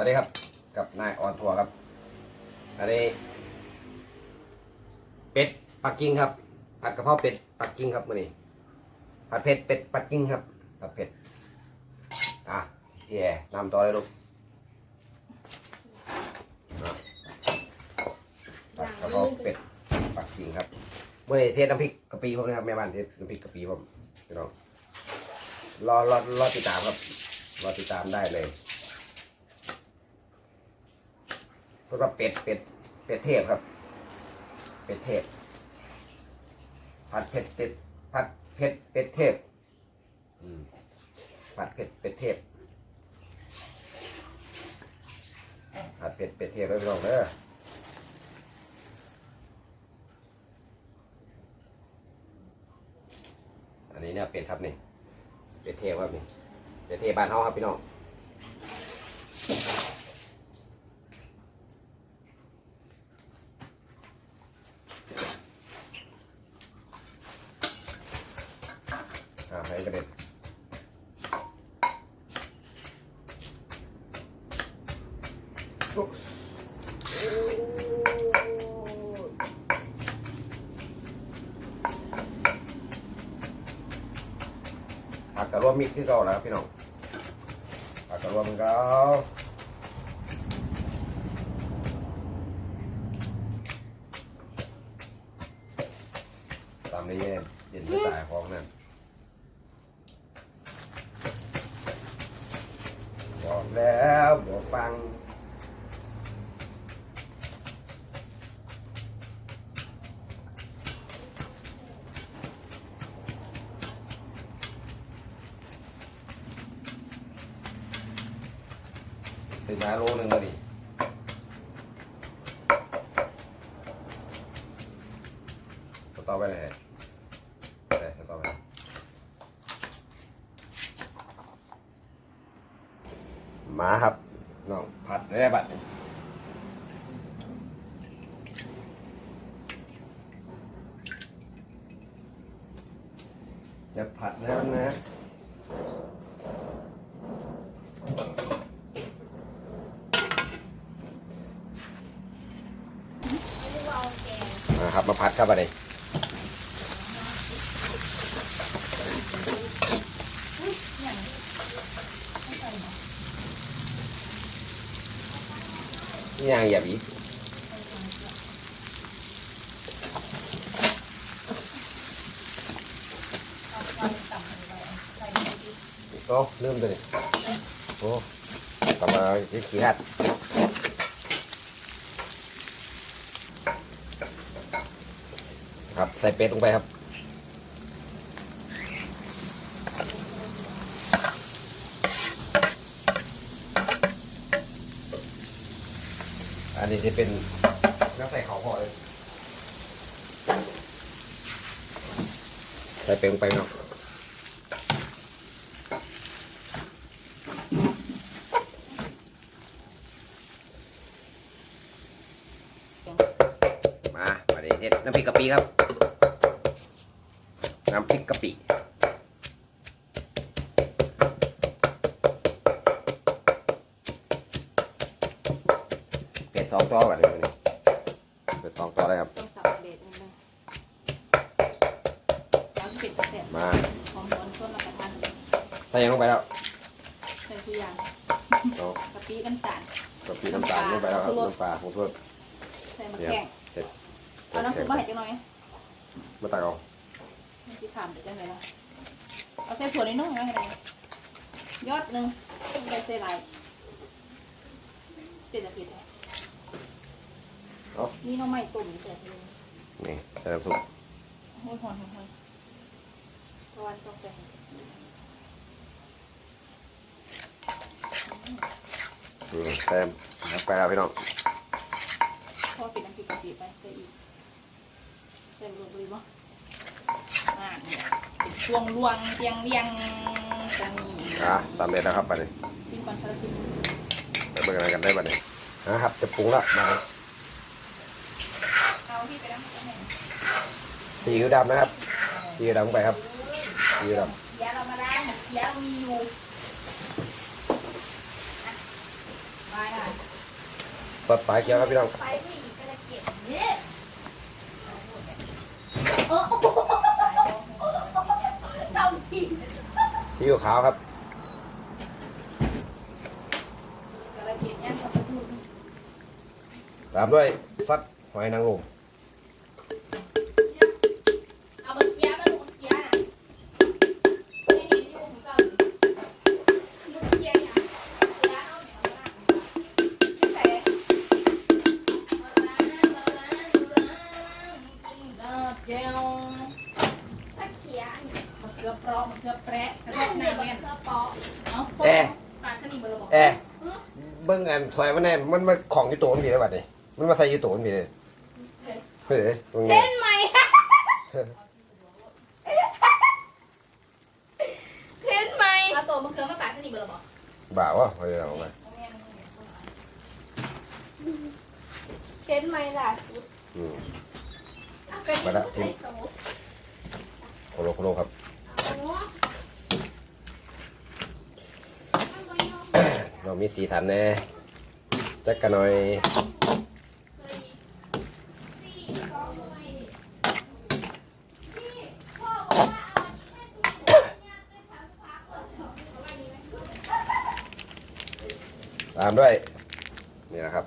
วัสดีครับ กับนายออนทัวร์ครับ อันนี้ เป็ดปักกิ่งครับ ผัดกระเพราเป็ดปักกิ่งครับมื่อนี้ผัดเผ็ดเป็ดปักกิ่งครับผัดเผ็ดอะแย่นำต่อเลยลูกอะผัดกระเพราเป็ดปักกิ่งครับมื่อนี้เทน้ำพริกกะปิผมนะครับแม่บ้านเทศน้ำพริกกะปิผมพี่น้องรอรอรอติดตามครับรอติดตามได้เลย สำหรับเป็ดเป็ดเป็ดเทพครับ เป็ดเทพผัดเผ็ดเป็ดผัดเผ็ดเป็ดเทพอืมผัดเผ็ดเป็ดเทพผัดเผ็ดเป็ดเทพไว้พี่น้องเด้ออันนี้เนี่ยเป็ดครับนี่เป็ดเทพครับนี่เป็ดเทพบ้านเฮาครับพี่น้องอ่าให้กระเด็นผักกระรวมมิตรที่ เก่าแล้วครับพี่น้องปากกระรวมมันเก่าตามนี้เย็นจะตายของนั่นบอกแล้วบอกฟังาโลหนึ่งแล้วดิต่อไปเลยไปต่อไปมาครับน้องผัดได้บัดนี้จะผัดแล้วนะ มาครับมาพัดครับอะไรนี่ยังอย่าบีโอ้ลืมตัวนี่โอ้กลับมาที่ขี้หัด ครับ ใส่เป็ดลงไปครับ อันนี้จะเป็นน้ำใส่เขาพอเลยใส่เป็ดลงไปเนาะมามาดิเฮ็ดน้ำพริกกะปิครับน้ำพริกกะ ปิ เป็ดสองตัวแบบนี้เป็ดสองตัวเลยครับ ต้องสับเด็ดนิดนึงแล้วปิดเสร็จมาหอมร้อนชวนรับประทานใส่ยังลงไปแล้วใส่ทุกอย่างเอากะปิน้ำตาลกะปิน้ำตาลลงไปแล้วครับน้ำปลาผงชูรสใส่มะเดี๋ยวแกงเสร็จเอาน้ำซุปมาให้จังหน่อยมาตักเอานี่สิ ขามเดี๋ยวจังไหนล่ะเอาใส่ส่วนนิดหนึงไว้ให้ได้ยอดหนึ่งไม่ได้ใส่หลายติดอะติดอะเอานี่น้องไม่ตุ่มเสร็จเลยนี่ใส่น้ำซุปโอ้ยหอนหอนหอนสวัสดีครับอืมใส่น้ำไปแล้วพี่น้องพ่อปิดน้ำพริกกะปิไปใส่อีกใส่ลงไปบ่ อ่าเนี่ยเป็นช่วงลวงเรียงเรียงตรงนี้อะตามเด็ดแล้วครับไปเลยซิมก่อนคาราซิมไปเบิ่งอะไรกันได้บัดนี้นะครับ จะปรุงละมาเอาที่ไปน้ำมันแห้งซีอิ๊วดำนะครับซีอิ๊วดำลงไปครับซีอิ๊วดเดี๋ยวเรามาล้างเดี๋ยวเรามีอยู่อะมานะสดสายเขียวครับพี่น้องไปไม่อีกกระเก็บเนี่ยโอ้โหทำผิด ซีอิ๊วขาวครับตามด้วยซัดหอยนางรม ซอยมันแน่มันมาของอยู่ตัวมันพี่ได้บัดนี่มันมาใส่อยู่ตัวมันพี่เลยเฮ้ยตรงนี้ เล่นไหม เล่นไหมเอาตัวมะเขือมาปาดสนิมบ่ระบอกบ่าวะเฮ้ยเอามาเล่นไหมล่ะสุดอืม เอากระดิ่งมาละทิ้ใส่งโต๊ะโคโลโคโลครับเอาเนาะมันบ่ยอมเรามีสีสันแน่ จักกันหน่อยเลยสี่สองหน่วกันนี้แค่ถุงเดียวเนี่ยได้สามพักเลยตามด้วย นี่นะครับ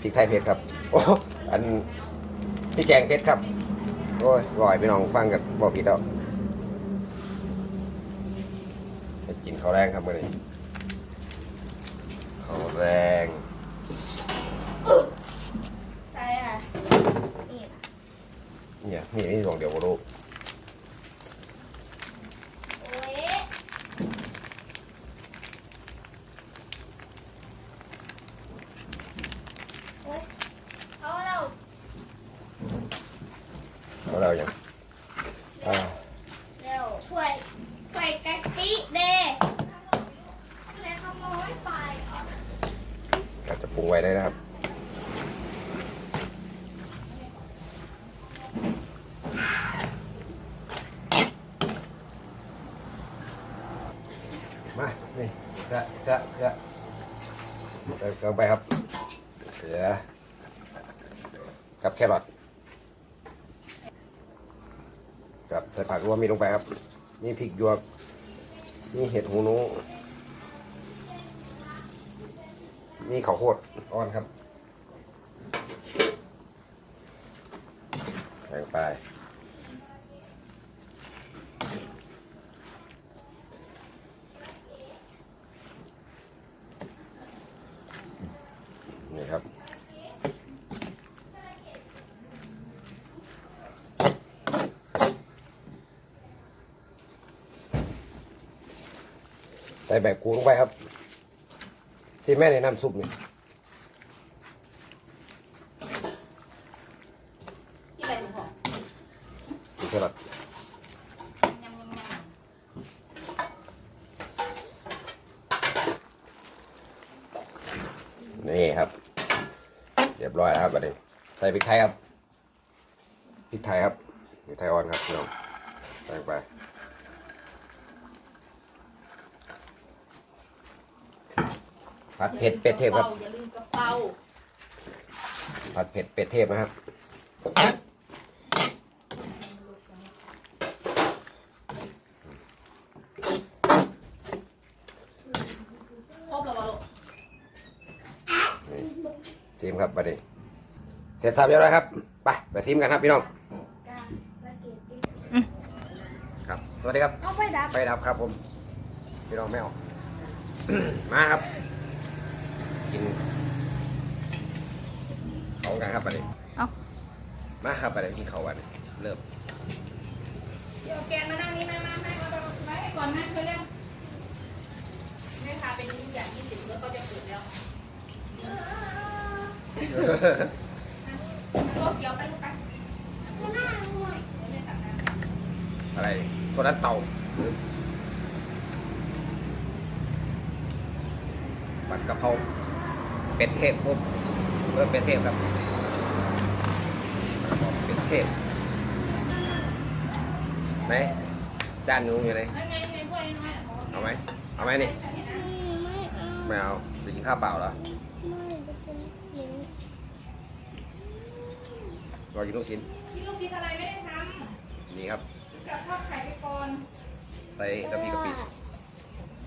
พริกไทยเผ็ดครับ โอ้อันพี่แจงเผ็ดครับ โอ้ยลอยพี่น้องฟังกับบอกผิดแล้วไปกินข้าวแรงครับมื่อนี้ ข้าวแรงใช่ค่ะนี่นะเนี่ยนี่นี่ลองเดี๋ยวโบลูก โอ้ยโอ้ยเอาแล้ว เอาเราอย่างอ่า เร็วถ้วยถ้วยกะทิเด้เลยขโมยไปเอา เราจะปไว้ได้นะครับ มา นี่จะจะจะใส่ลงไปครับเกลือกับแครอทกับใส่ผักรวมมีลงไปครับ นี่พริกหยวกนี่เห็ดหูหนู นี่ข้าวโพดอ่อนครับใส่ลงไปนี่ครับใส่แบบกูลงไปครับ ซีแม่ในน้ำซุปนี่ที่อะไรถูกบอกมีแครอทยำยำยำนี่ครับ เรียบร้อยแล้วครับอันนี้ใส่พริกไทยครับพริกไทยครับพริกไทยอ่อนครับพี่น้องใส่ลงไป ผัดเผ็ดเป็ดเทพครับ อย่าลืมกระเฝ้าผัดเผ็ดเป็ดเทพนะครับ ครบแล้ววะลูกนี่ซิมครับบัดนี้เสร็จสับเรียบร้อยครับ ไปไปซิมกันครับพี่น้องกาละเกดดิครับ สวัสดีครับ เอาไปดับไฟดับครับผม พี่น้องแมวมาครับ กินเขากัน ครับบัดนี้เอามาครับบัดนี้กินเขาวบัดนี้เริ่มเดี๋ยวแกนมานั่งนี่มามามาเอาไว้ให้ก่อนนะเร็วๆแม่พาเป็นอย่างยี่สิบแล้วก็จะสุดแล้วโต๊ะเกียวไปลูกไปก็น่าหน่อยเดี๋ยวแม่ตักน้ำอะไรโซดาเต่าผัดกะเพราเป็ดเทพปุ๊บเริ่มเป็ดเทพครับ เป็นเทพไหนด้านนู้นอยู่ไหนเอาไหมเอาไหมนี่ไม่เอาไปกินข้าวเปล่าเหรอเรากินลูกชิ้นกินลูกชิ้นอะไรไม่ได้ทำนี่ครับกับทอดไข่ไปกรอนใส่กะปิกะปิ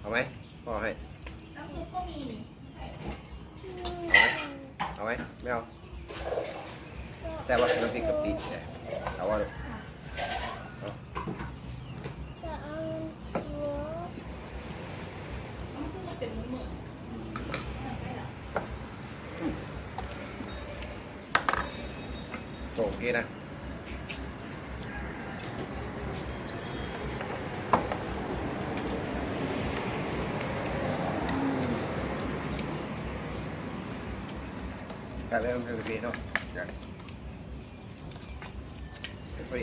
เอาไหมพ่อให้น้ำซุปก็มีเอาไหมไม่เอา แต่ว่าน้ำพริกกะปิเนี่ยเอาว่าลูกเอาจะเอาหัวน้ำซุปมันเป็นมือๆใช่เหรอโอเคนะการเริ่มคือกะปิเนาะ ปิ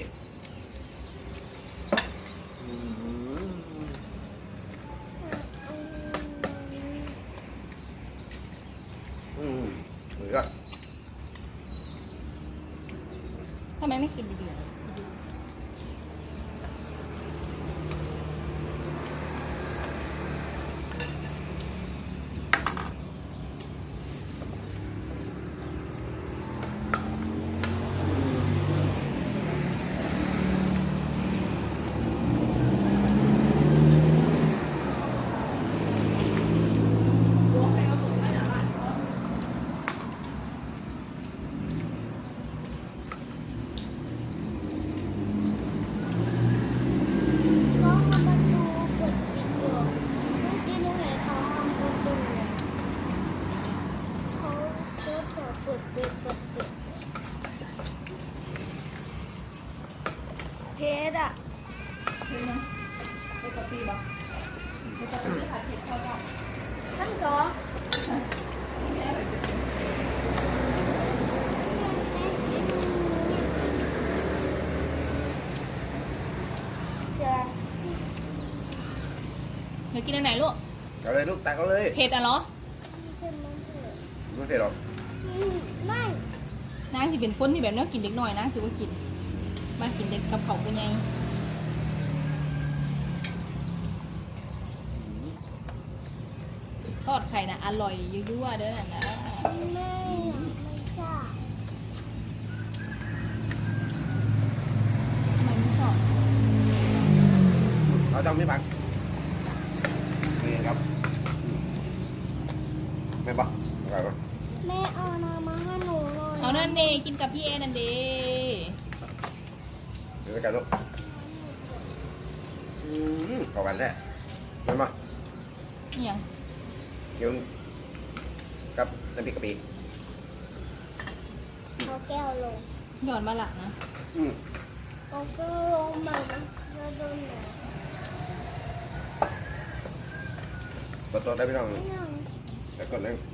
อืมเหมือทำไมไม่กินดีๆ น้องทำประตูเปิดปิดอยู่เมื่อกี้หนูเห็นเขาทำประตูเนี่ยเขาเขาเปิดเปิดปิดเปิดปิดเทสอะ เห็นไหมเป็นกะปิบ่เป็นกะปิที่ผัดเผ็ดทอดกรอบ ทั้งสอง จะ เดี๋ยว กินอันไหนลูก เอาเลยลูกตักเอาเลยเผ็ดอะเหรอขึ้นมาเถอะไม่เผ็ดหรอกอืมไม่นางสิเป็นคนที่แบบเนี้ยกินเด็กหน่อยนางสิว่ากิน มากินเด็กกับเขาเป็นไงทอดไข่นะอร่อยยั่วๆเด้อนะไม่ไม่ทราบทำไมไม่ชอบเอาจังไม่บังนี่ครับอืมไม่บังอร่อยปะ แม่เอาน้ำมาให้หนูหน่อย เอานั่นเดกินกับพี่เอนั่นเดเดี๋ยวกันลูกอืมเข้ากันแท้ไม่บังเนี่ยงเดี๋ยวกับน้ำพริกกะปิเอาแก้วลงหย่อนมาหลังนะอืมเอาแก้วลงมาแล้วโดนหนูสดๆได้พี่น้องไม่นั่งแต่ก่อนเลยเด็ดจะไปหาต้นโพเพร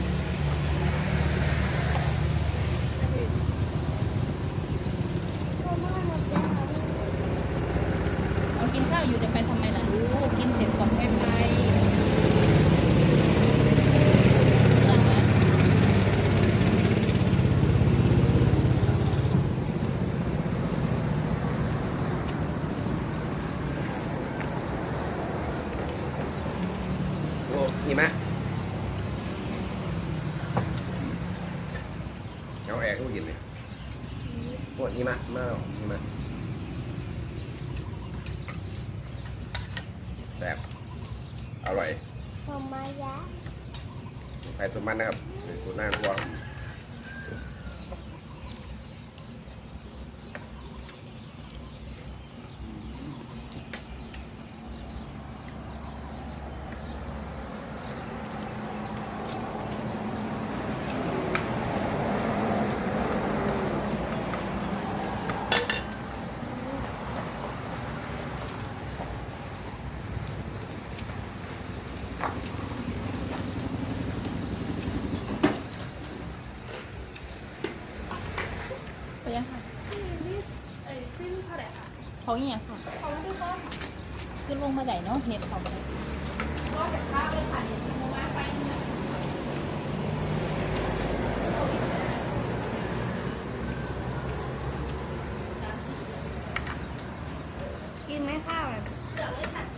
าะว่าหนูจะหา เอากินข้าวอยู่จะไปทำไมล่ะลูกกินเสร็จก่อนค่อยไปเพื่อนนะ โอ้นี่มะ เอาแอร์เข้าไปกินเลยโอ้นี่มะมาเอานี่มะแซ่บอร่อยทำไมยะใส่ส่วนมันนะครับใส่ส่วนหน้าครัว ไปยังค่ะ ไอ้ซิ่งเท่าไหร่ คะเขาอย่างค่ะเขาไม่ได้บอกขึ้นลงมาไหนเนาะเห็ดเขาไป ว่าแต่ข้าวเลยค่ะเดี๋ยวหนูมาไปกินไหมข้าวอะ เดี๋ยวเลยค่ะ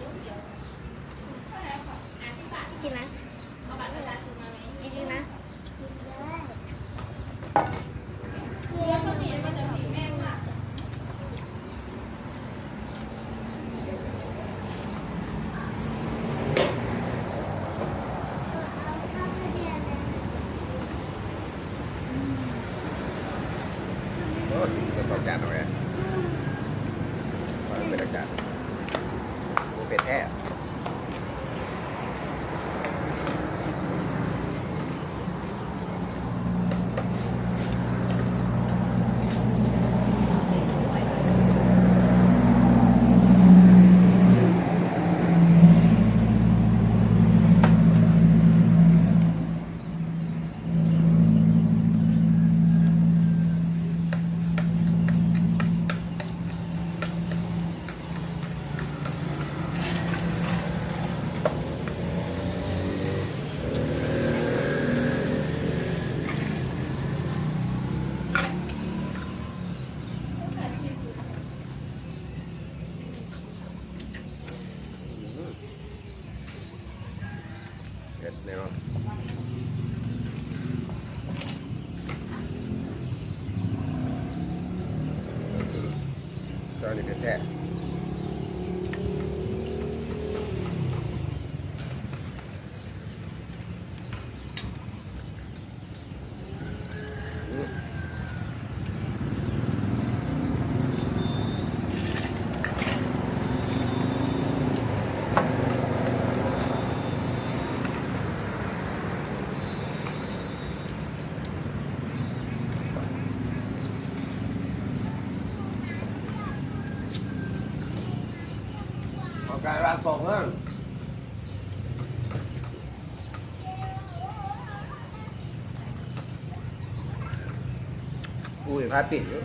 เป็ดแท้ เผ็ดแน่นอน ตอนนี้เผ็ดแท้อืมขอการรับส่งเงิน อุ้ยพาติดอยู่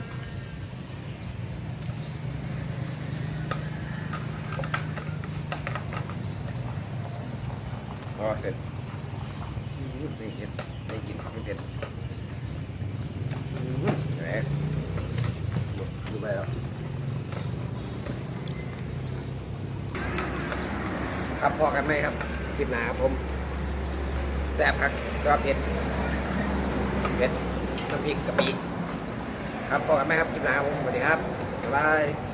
อ๋อเสร็จไม่เผ็ดไม่กินไม่เผ็ดอืมแหมดูไปแล้วครับพอกันไหมครับคลิปหนาครับผมแซ่บครับก็เผ็ดเผ็ดน้ำพริกกะปิ ครับพอกันไหมครับคลิปหน้าครับผมสวัสดีครับบ๊ายบาย